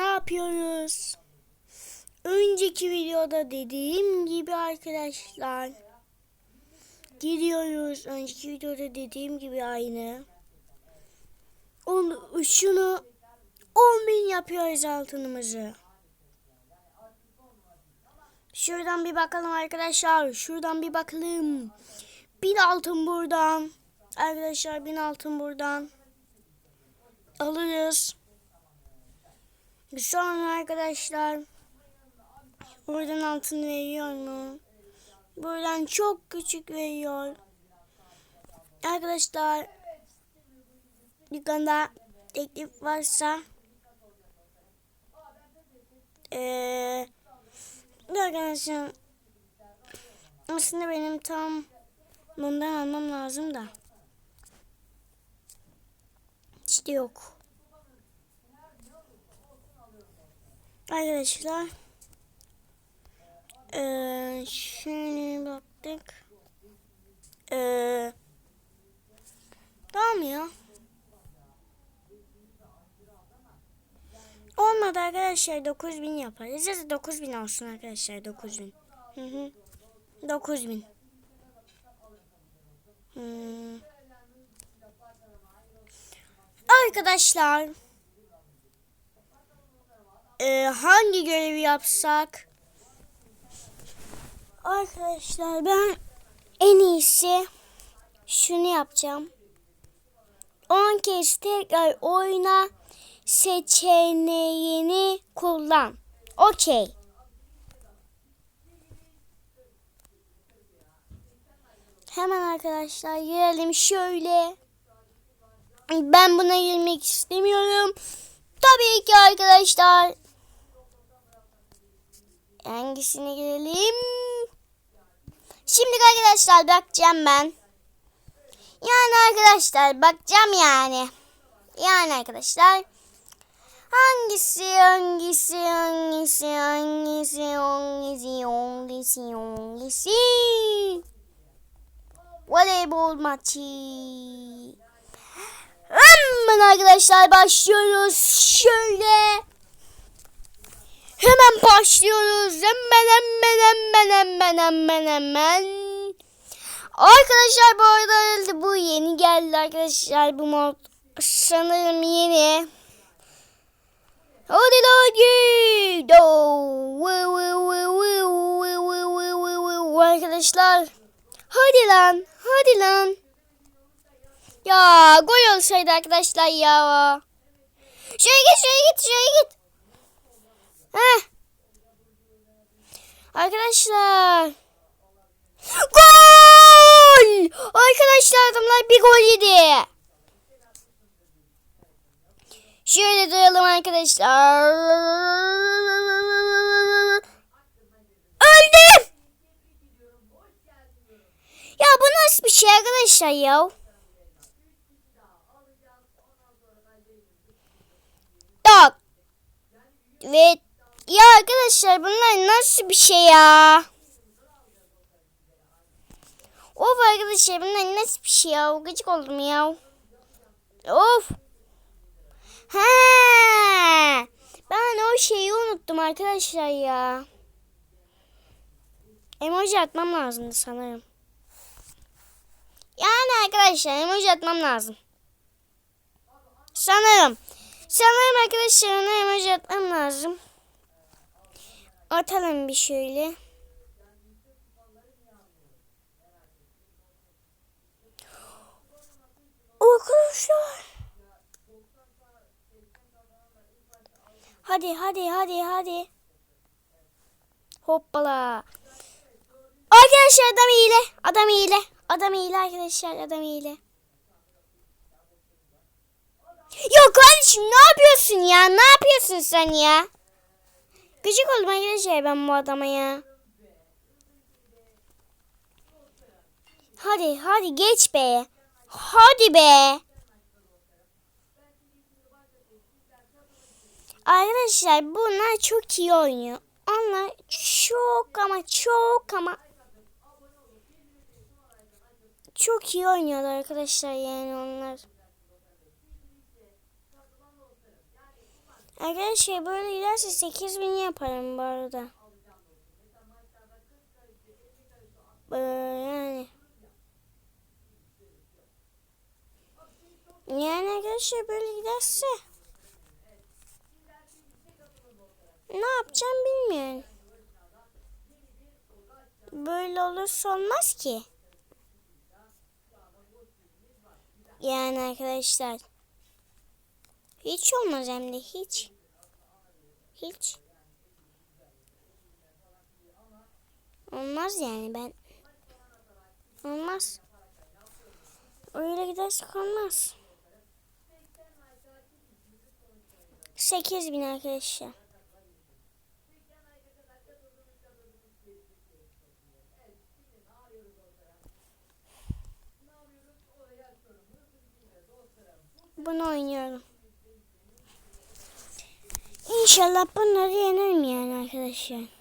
ne yapıyoruz? Önceki videoda dediğim gibi arkadaşlar. Gidiyoruz. Önceki videoda dediğim gibi aynı. Onu, şunu 10 bin yapıyoruz altınımızı. Şuradan bir bakalım arkadaşlar. Şuradan bir bakalım. Bin altın buradan. Arkadaşlar bin altın buradan. Alırız. Sonra arkadaşlar buradan altın veriyor mu? Buradan çok küçük veriyor. Arkadaşlar dükkanda teklif varsa eee arkadaşlar aslında benim tam bundan almam lazım da işte yok. Arkadaşlar eee şöyle baktık. Eee tamam ya. Olmadı arkadaşlar 9000 yaparız. Ya da 9000 olsun arkadaşlar 9000. Hı hı. 9000. Hmm. Arkadaşlar e, hangi görevi yapsak? Arkadaşlar ben en iyisi şunu yapacağım. 10 kez tekrar oyna seçeneğini kullan. Okey. Hemen arkadaşlar girelim şöyle. Ben buna girmek istemiyorum. Tabii ki arkadaşlar. Hangisine girelim? Şimdi arkadaşlar bakacağım ben. Yani arkadaşlar bakacağım yani. Yani arkadaşlar. Hangisi hangisi hangisi hangisi hangisi hangisi hangisi Voleybol maçı. Hemen arkadaşlar başlıyoruz. Şöyle. Hemen başlıyoruz. Hemen hemen hemen hemen hemen hemen. Arkadaşlar bu arada bu yeni geldi arkadaşlar bu mod. Sanırım yeni. Hadi git. Arkadaşlar. Hadi lan. Hadi lan. Ya gol olsaydı arkadaşlar ya. Şuraya git şuraya git şuraya git. Heh. Arkadaşlar. Gol! Arkadaşlar adamlar bir gol yedi. Şöyle duyalım arkadaşlar. Öldüm. Ya bu nasıl bir şey arkadaşlar ya? Bak. Ve ya arkadaşlar bunlar nasıl bir şey ya? Of arkadaşlar bunlar nasıl bir şey ya? Gıcık oldum ya. Of. He. Ben o şeyi unuttum arkadaşlar ya. Emoji atmam lazımdı sanırım. Yani arkadaşlar emoji atmam lazım. Sanırım. Sanırım arkadaşlar ona emoji atmam lazım. Atalım bir şöyle. Arkadaşlar. Hadi hadi hadi hadi. Hoppala. Arkadaşlar adam iyile. Adam iyile. Adam iyile arkadaşlar. Adam iyile. Yok kardeşim ne yapıyorsun ya? Ne yapıyorsun sen ya? Gıcık oldum arkadaşlar ben bu adama ya. Hadi hadi geç be. Hadi be. Arkadaşlar bunlar çok iyi oynuyor. Onlar çok ama çok ama çok iyi oynuyorlar arkadaşlar yani onlar. Arkadaşlar böyle giderse 8000 yaparım bu arada. Ee, yani. Yani arkadaşlar böyle giderse ne yapacağım bilmiyorum. Böyle olursa olmaz ki. Yani arkadaşlar. Hiç olmaz hem de hiç. Hiç. Olmaz yani ben. Olmaz. Öyle gidersek olmaz. 8000 arkadaşlar. Bunu oynuyorum. İnşallah bunları yenerim yani arkadaşlar.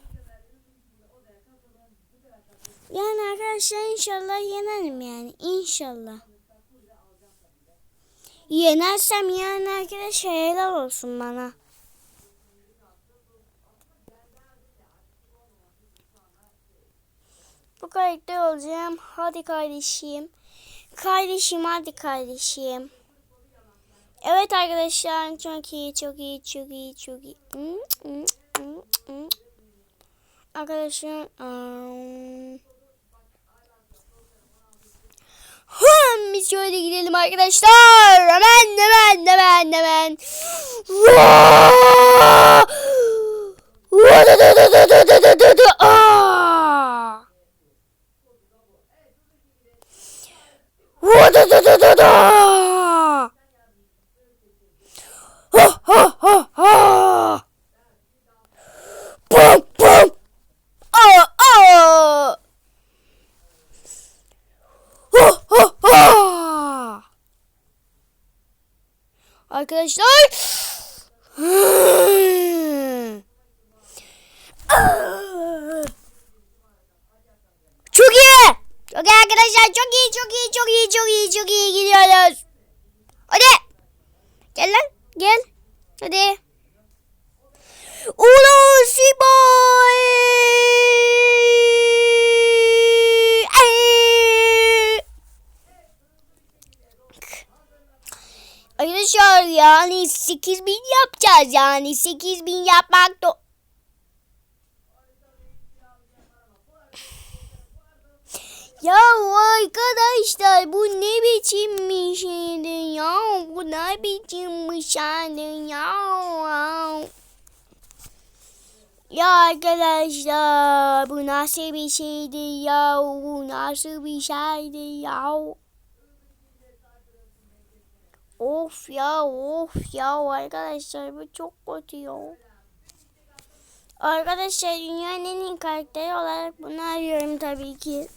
Yani arkadaşlar inşallah yenerim yani. İnşallah. Yenersem yani arkadaşlar helal olsun bana. Bu karakter olacağım. Hadi kardeşim. Kardeşim hadi kardeşim. Evet arkadaşlar çok iyi çok iyi çok iyi çok iyi. Arkadaşlar um... Hım, biz şöyle gidelim arkadaşlar. Hemen hemen hemen hemen. Aa! Ha ha ha ha! Bum bum! Aa aa! Ha ha ha! Arkadaşlar Çok iyi. Çok iyi arkadaşlar. Çok iyi, çok iyi, çok iyi, çok iyi, gidiyoruz. Hadi. Gel lan. Gel. Hadi. Ulan Sibay. Arkadaşlar yani 8000 yapacağız yani 8000 yapmak da Ya arkadaşlar bu ne biçim bir şeydi ya bu ne biçim bir şeydi ya. Ya arkadaşlar bu nasıl bir şeydi ya bu nasıl bir şeydi ya. Of ya of ya arkadaşlar bu çok kötü ya. Arkadaşlar dünyanın en iyi karakteri olarak bunu arıyorum tabii ki.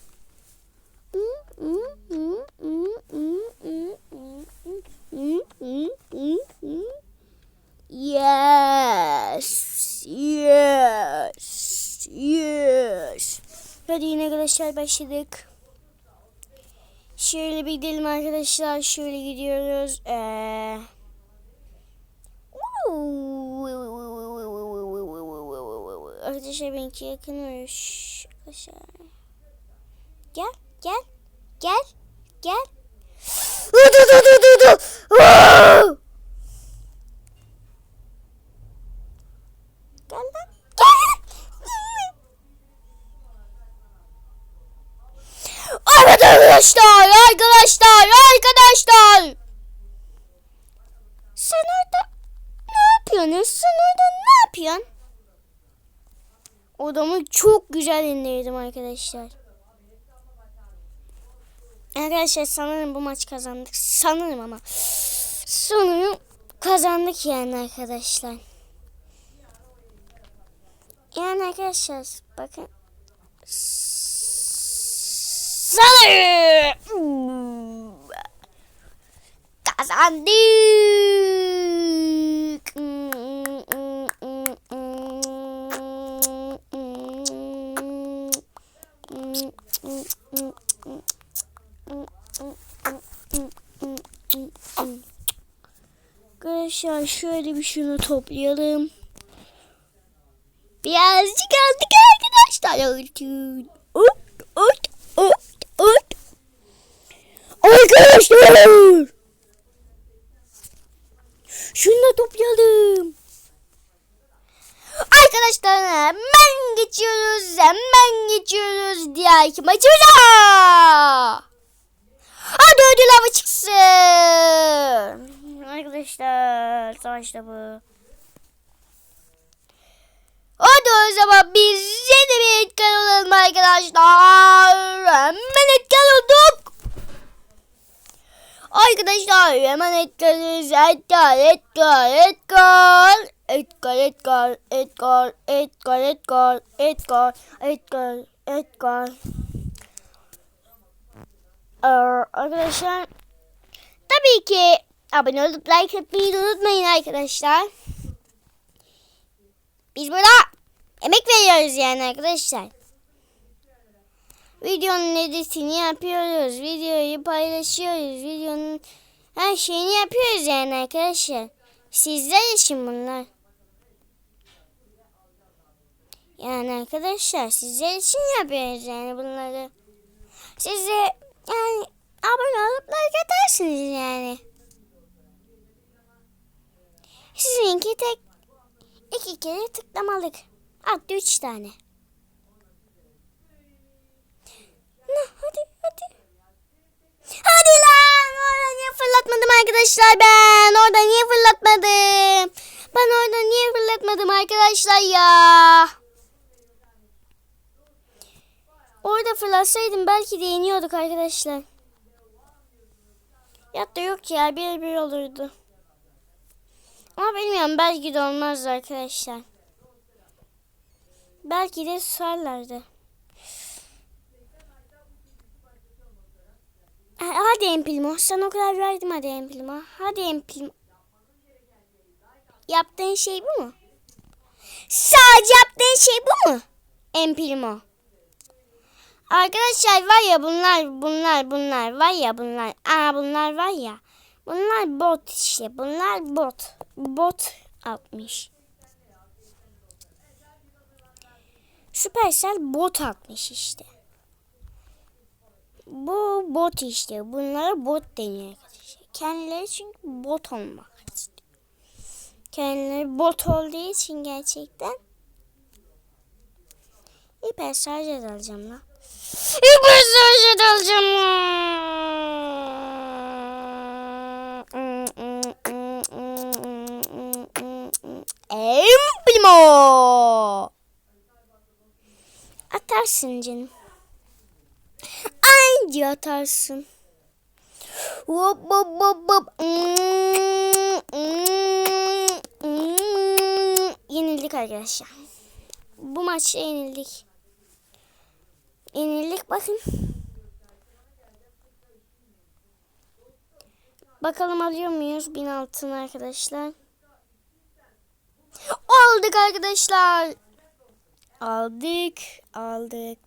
Yes. Yes. Yes. Hadi yine arkadaşlar başladık. Şöyle bir gidelim arkadaşlar. Şöyle gidiyoruz. Ee... Arkadaşlar benimki yakınmış. Arkadaşlar. Gel. Gel. Gel. Gel. Du du du du du. Gel lan. Gel. Arkadaşlar. Arkadaşlar. Arkadaşlar. Sen orada ne yapıyorsun? Sen orada ne yapıyorsun? Odamı çok güzel indirdim arkadaşlar. Arkadaşlar sanırım bu maç kazandık. Sanırım ama. Sanırım kazandık yani arkadaşlar. Yani arkadaşlar bakın. Sanırım. Kazandık. Arkadaşlar şöyle bir şunu toplayalım. Birazcık aldık arkadaşlar. Ört, ört, ört, ört. Arkadaşlar. Şunu da toplayalım. Arkadaşlar hemen geçiyoruz. Hemen geçiyoruz diğer maçımıza. Hadi ödül hava çıksın. Arkadaşlar savaşta bu. Hadi o zaman biz yeni bir etken olalım arkadaşlar. Hemen etken olduk. Arkadaşlar hemen etkeniz etken etken etken. Etken etken etken etken etken etken etken etken. Ee, arkadaşlar tabii ki abone olup like de unutmayın arkadaşlar. Biz burada emek veriyoruz yani arkadaşlar. Videonun editini yapıyoruz. Videoyu paylaşıyoruz. Videonun her şeyini yapıyoruz yani arkadaşlar. Sizler için bunlar. Yani arkadaşlar sizler için yapıyoruz yani bunları. Siz de yani abone olup like atarsınız yani. Sizinki tek iki kere tıklamalık. Hatta üç tane. Ne, hadi hadi. Hadi lan oradan niye fırlatmadım arkadaşlar ben oradan niye fırlatmadım ben oradan niye fırlatmadım arkadaşlar ya orada fırlatsaydım belki de yeniyorduk arkadaşlar ya da yok ya bir bir olurdu ama bilmiyorum belki de olmazdı arkadaşlar belki de susarlardı Hadi Empilmo. Sana o kadar verdim hadi Empilmo. Hadi Empilmo. Yaptığın şey bu mu? Sadece yaptığın şey bu mu? Empilmo. Arkadaşlar var ya bunlar bunlar bunlar var ya bunlar. Aa bunlar var ya. Bunlar bot işte. Bunlar bot. Bot atmış. Supercell bot atmış işte. Bu bot işte. Bunlara bot deniyor arkadaşlar. Kendileri çünkü bot olmak istiyor. Kendileri bot olduğu için gerçekten hiper şarj alacağım lan. Hiper şarj alacağım Emplimo. Atarsın canım. Anca atarsın. Hop hop hop hop. Yenildik arkadaşlar. Bu maçta yenildik. Yenildik bakın. Bakalım alıyor muyuz bin altın arkadaşlar. Aldık arkadaşlar. Aldık. Aldık.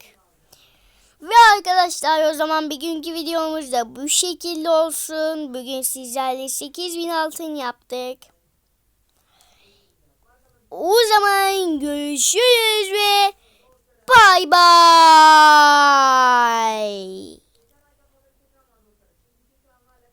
Ve arkadaşlar o zaman bir günkü videomuz da bu şekilde olsun. Bugün sizlerle 8000 altın yaptık. O zaman görüşürüz ve bay bay.